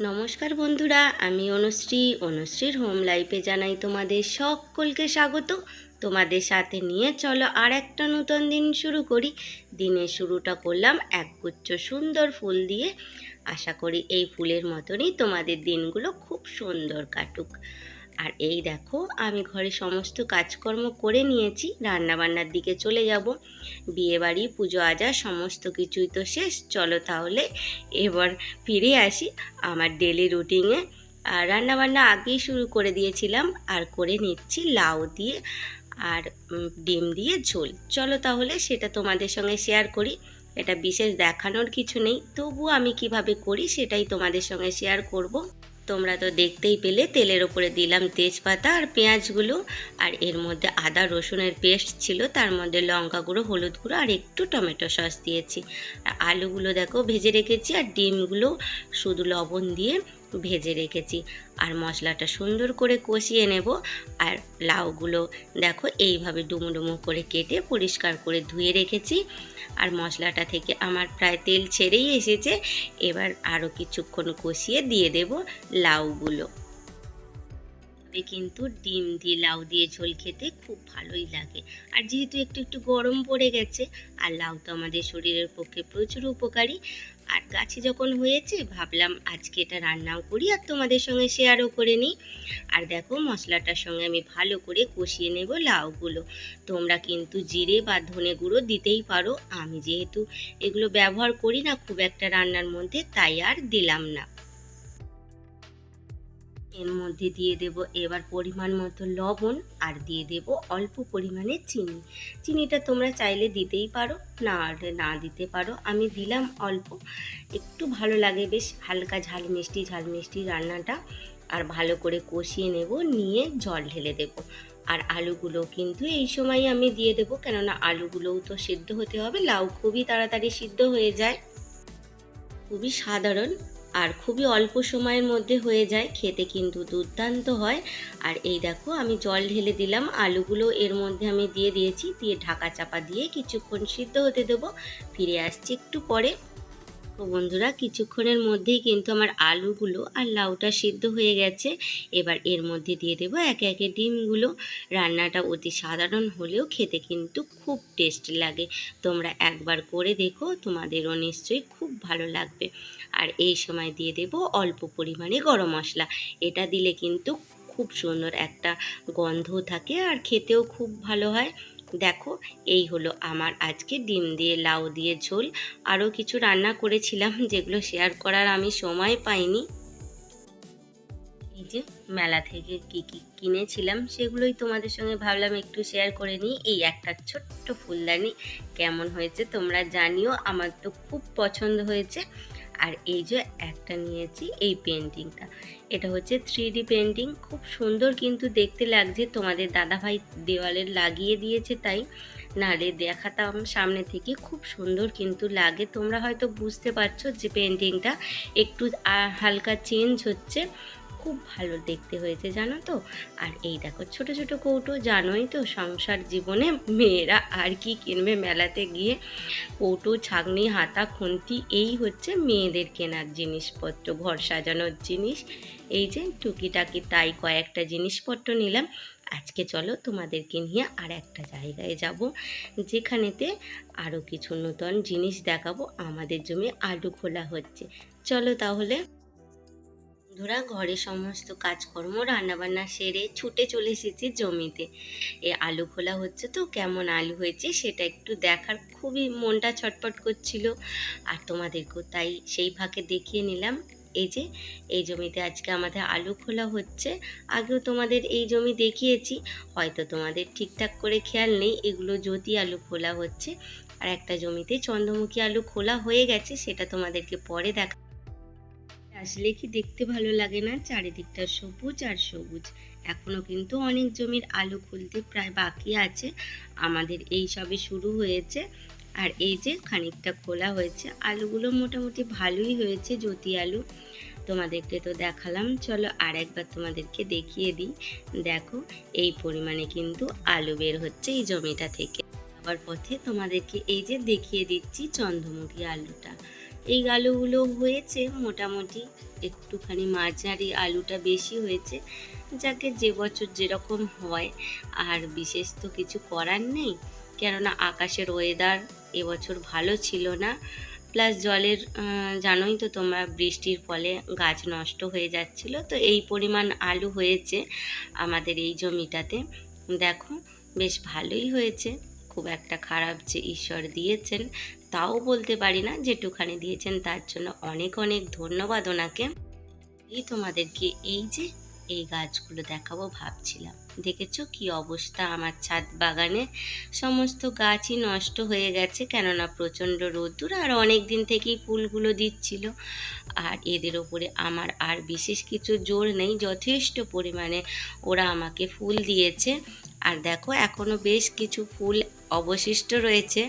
নমস্কার বন্ধুরা, আমি অনুশ্রী। অনুশ্রীর হোম লাইফে জানাই তোমাদের সকলকে স্বাগত। তোমাদের সাথে নিয়ে চলো আর একটা নতুন দিন শুরু করি। দিনের শুরুটা করলাম একগুচ্ছ সুন্দর ফুল দিয়ে। আশা করি এই ফুলের মতনই তোমাদের দিনগুলো খুব সুন্দর কাটুক। আর এই দেখো, আমি ঘরে সমস্ত কাজকর্ম করে নিয়েছি, রান্নাবান্নার দিকে চলে যাব। বিয়েবাড়ি, পুজো আজা, সমস্ত কিছুই তো শেষ। চলো তাহলে এবার ফিরে আসি আমার ডেলি রুটিনে আর রান্নাবান্না আগেই শুরু করে দিয়েছিলাম, আর করে নিচ্ছি লাউ দিয়ে আর ডিম দিয়ে ঝোল। চলো তাহলে সেটা তোমাদের সঙ্গে শেয়ার করি। এটা বিশেষ দেখানোর কিছু নেই, তবুও আমি কীভাবে করি সেটাই তোমাদের সঙ্গে শেয়ার করব। তোমরা তো দেখতেই পেলে তেলের ওপরে দিলাম তেজপাতা আর পেঁয়াজগুলো। আর এর মধ্যে আদা, রসুনের পেস্ট ছিল, তার মধ্যে লঙ্কা গুঁড়ো, হলুদ গুঁড়ো আর একটু টমেটো সস দিয়েছি। আর আলুগুলো দেখো ভেজে রেখেছি আর ডিমগুলো শুধু লবণ দিয়ে ভেজে রেখেছি। আর মশলাটা সুন্দর করে কষিয়ে নেব। আর লাউগুলো দেখো এইভাবে ডুমো ডুমো করে কেটে পরিষ্কার করে ধুয়ে রেখেছি। আর মশলাটা থেকে আমার প্রায় তেল ছেড়েই এসেছে। এবার আরও কিছুক্ষণ কষিয়ে দিয়ে দেব লাউগুলো। কিন্তু ডিম দিয়ে লাউ দিয়ে ঝোল খেতে খুব ভালোই লাগে। আর যেহেতু একটু একটু গরম পড়ে গেছে, আর লাউ তো আমাদের শরীরের পক্ষে প্রচুর উপকারী আর গাছে যখন হয়েছে, ভাবলাম আজকে এটা রান্নাও করি আর তোমাদের সঙ্গে শেয়ারও করে নিই। আর দেখো, মশলাটার সঙ্গে আমি ভালো করে কষিয়ে নেব লাউগুলো। তোমরা কিন্তু জিরে বা ধনে গুঁড়ো দিতেই পারো। আমি যেহেতু এগুলো ব্যবহার করি না খুব একটা রান্নার মধ্যে, তাই আর দিলাম না। এর মধ্যে দিয়ে দেব এবার পরিমাণ মতো লবণ আর দিয়ে দেব অল্প পরিমাণে চিনি। চিনিটা তোমরা চাইলে দিতেই পারো, না হলে না দিতে পারো। আমি দিলাম অল্প। একটু ভালো লাগে বেশ হালকা ঝাল মিষ্টি ঝাল মিষ্টি রান্নাটা। আর ভালো করে কষিয়ে নেব, নিয়ে জল ঢেলে দেব। আর আলুগুলো কিন্তু এই সময় আমি দিয়ে দেবো, কেননা আলুগুলোও তো সিদ্ধ হতে হবে। লাউ খুবই তাড়াতাড়ি সিদ্ধ হয়ে যায়। খুবই সাধারণ আর খুবই অল্প সময়ের মধ্যে হয়ে যায়। খেতে কিন্তু দুর্দান্ত হয়। আর এই দেখো, আমি জল ঢেলে দিলাম। আলুগুলো এর মধ্যে আমি দিয়ে দিয়েছি। দিয়ে ঢাকা চাপা দিয়ে কিছুক্ষণ সিদ্ধ হতে দেবো। ফিরে আসছি একটু পরে। তো বন্ধুরা, কিছুক্ষণের মধ্যেই কিন্তু আমার আলুগুলো আর লাউটা সিদ্ধ হয়ে গেছে। এবার এর মধ্যে দিয়ে দেবো একে একে ডিমগুলো। রান্নাটা অতি সাধারণ হলেও খেতে কিন্তু খুব টেস্ট লাগে। তোমরা একবার করে দেখো, তোমাদেরও নিশ্চয়ই খুব ভালো লাগবে। আর এই সময় দিয়ে দেব অল্প পরিমাণে গরম মশলা। এটা দিলে কিন্তু খুব সুন্দর একটা গন্ধ থাকে আর খেতেও খুব ভালো হয়। দেখো, এই হলো আমার আজকে ডিম দিয়ে, লাউ দিয়ে ঝোল। আরও কিছু রান্না করেছিলাম যেগুলো শেয়ার করার আমি সময় পাইনি। এই যে মেলা থেকে কি কি কিনেছিলাম সেগুলোই তোমাদের সঙ্গে ভাবলাম একটু শেয়ার করে নিই। এই একটা ছোট্ট ফুলদানি কেমন হয়েছে তোমরা জানিও। আমার তো খুব পছন্দ হয়েছে। আর এই যে একটা নিয়েছি এই পেন্টিংটা এটা হচ্ছে থ্রি ডি পেন্টিং খুব সুন্দর কিন্তু দেখতে লাগছে। তোমাদের দাদাভাই দেওয়ালে লাগিয়ে দিয়েছে তাই। নালে দেখাতাম সামনে থেকে। খুব সুন্দর কিন্তু লাগে। তোমরা হয়তো বুঝতে পারছ যে পেন্টিংটা একটু হালকা চেঞ্জ হচ্ছে। খুব ভালো দেখতে হয়েছে, জানো তো? আর এই দেখো, ছোট ছোট কৌটো, জানোই তো সংসার জীবনে মেয়েরা আর কি কিনবে মেলাতে গিয়ে। কৌটো ছাগনি হাতা, খুন্তি, এই হচ্ছে মেয়েদের কেনার জিনিসপত্র, ঘর সাজানোর জিনিস। এই যে টুকিটাকি তাই কয়েকটা জিনিসপত্র নিলাম। আজকে চলো তোমাদেরকে নিয়ে আর একটা জায়গায় যাব, যেখানেতে আরও কিছু নতুন জিনিস দেখাবো। আমাদের জমি আলু খোলা হচ্ছে। চলো তাহলে বন্ধুরা, ঘরে সমস্ত কাজকর্ম, রান্নাবান্না সেরে ছুটে চলে এসেছি জমিতে। এ আলু খোলা হচ্ছে তো, কেমন আলু হয়েছে সেটা একটু দেখার। খুবই মনটা ছটপট করছিল। আর তোমাদেরকেও তাই সেই ফাঁকে দেখিয়ে নিলাম। এই যে, এই জমিতে আজকে আমাদের আলু খোলা হচ্ছে। আগেও তোমাদের এই জমি দেখিয়েছি, হয়তো তোমাদের ঠিকঠাক করে খেয়াল নেই। এগুলো জ্যোতি আলু খোলা হচ্ছে। আর একটা জমিতে চন্দ্রমুখী আলু খোলা হয়ে গেছে, সেটা তোমাদেরকে পরে দেখা আসলে কি দেখতে ভালো লাগে না? চারিদিকটা সবুজ আর সবুজ। এখনও কিন্তু অনেক জমির আলু খুলতে প্রায় বাকি আছে। আমাদের এই সবে শুরু হয়েছে। আর এই যে খানিকটা খোলা হয়েছে, আলুগুলো মোটামুটি ভালোই হয়েছে জ্যোতি আলু। তোমাদেরকে তো দেখালাম। চলো আর একবার তোমাদেরকে দেখিয়ে দিই। দেখো, এই পরিমাণে কিন্তু আলু বের হচ্ছে এই জমিটা থেকে। আবার পথে তোমাদেরকে এই যে দেখিয়ে দিচ্ছি চন্দ্রমুখী আলুটা। এই আলুগুলো হয়েছে মোটামুটি। একটুখানি মাঝারি আলুটা বেশি হয়েছে, যাকে যে বছর যেরকম হয়। আর বিশেষ তো কিছু করার নেই, কেননা আকাশের ওয়েদার এবছর ভালো ছিল না। প্লাস জলের জানোই তো তোমরা, বৃষ্টির ফলে গাছ নষ্ট হয়ে যাচ্ছিল। তো এই পরিমাণ আলু হয়েছে আমাদের এই জমিটাতে। দেখো, বেশ ভালোই হয়েছে। খুব একটা খারাপ যে ঈশ্বর দিয়েছেন তাও বলতে পারি না যেটুখানি দিয়েছেন তার জন্য অনেক অনেক ধন্যবাদ ওনাকে। এই তোমাদেরকে এই যে এই গাছগুলো দেখাবো ভাবছিলাম। দেখেছ কি অবস্থা আমার ছাদ বাগানে? সমস্ত গাছই নষ্ট হয়ে গেছে কেননা প্রচণ্ড রোদ্দুর আর অনেক দিন থেকেই ফুলগুলো দিচ্ছিল। আর এদের ওপরে আমার আর বিশেষ কিছু জোর নেই, যথেষ্ট পরিমাণে ওরা আমাকে ফুল দিয়েছে। আর দেখো এখনও বেশ কিছু ফুল অবশিষ্ট রয়েছে।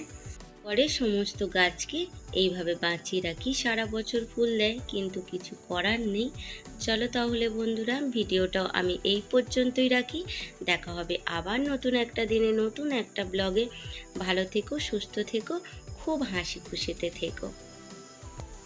পরে সমস্ত গাছকে এইভাবে বাঁচিয়ে রাখি। সারা বছর ফুল দেয়, কিন্তু কিছু করার নেই। চলো তাহলে বন্ধুরা, ভিডিওটাও আমি এই পর্যন্তই রাখি। দেখা হবে আবার নতুন একটা দিনে, নতুন একটা ব্লগে। ভালো থেকো, সুস্থ থেকো, খুব হাসি খুশিতে থেকো।